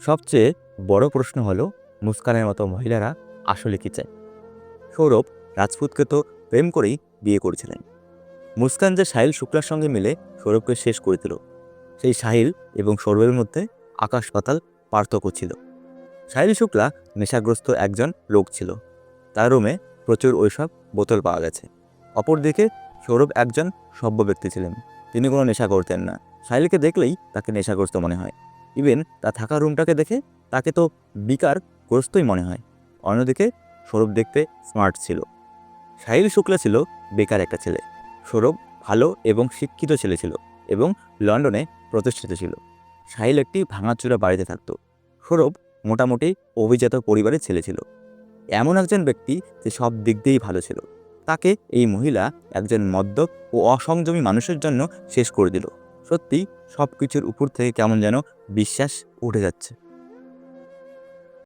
সবচেয়ে বড় প্রশ্ন হলো, মুস্কানের মতো মহিলারা আসলে কি চায়? সৌরভ রাজপুতকে তো প্রেম করেই বিয়ে করেছিলেন। মুস্কান যে সাহিল শুক্লার সঙ্গে মিলে সৌরভকে শেষ করে দিল, সেই সাহিল এবং সৌরভের মধ্যে আকাশ পাতাল পার্থক্য ছিল। সাহিল শুক্লা নেশাগ্রস্ত একজন লোক ছিল। তার রুমে প্রচুর ওইসব বোতল পাওয়া গেছে। অপরদিকে সৌরভ একজন সভ্য ব্যক্তি ছিলেন। তিনি কোনো নেশা করতেন না। সাহিলকে দেখলেই তাকে নেশাগ্রস্ত মনে হয়। ইভেন তার থাকা রুমটাকে দেখে তাকে তো বিকার গ্রস্তই মনে হয়। অন্যদিকে সৌরভ দেখতে স্মার্ট ছিল। সাহিল শুক্লা ছিল বেকার একটা ছেলে। সৌরভ ভালো এবং শিক্ষিত ছেলে ছিল এবং লন্ডনে প্রতিষ্ঠিত ছিল। সাহিল একটি ভাঙাচুরা বাড়িতে থাকতো। সৌরভ মোটামুটি অভিজাত পরিবারের ছেলে ছিল। এমন একজন ব্যক্তি যে সব দিক দিয়েই ভালো ছিল। তাকে এই মহিলা একজন মদ্যপ ও অসংযমী মানুষের জন্য শেষ করে দিল। সত্যি সব কিছুর উপর থেকে কেমন যেন বিশ্বাস উঠে যাচ্ছে।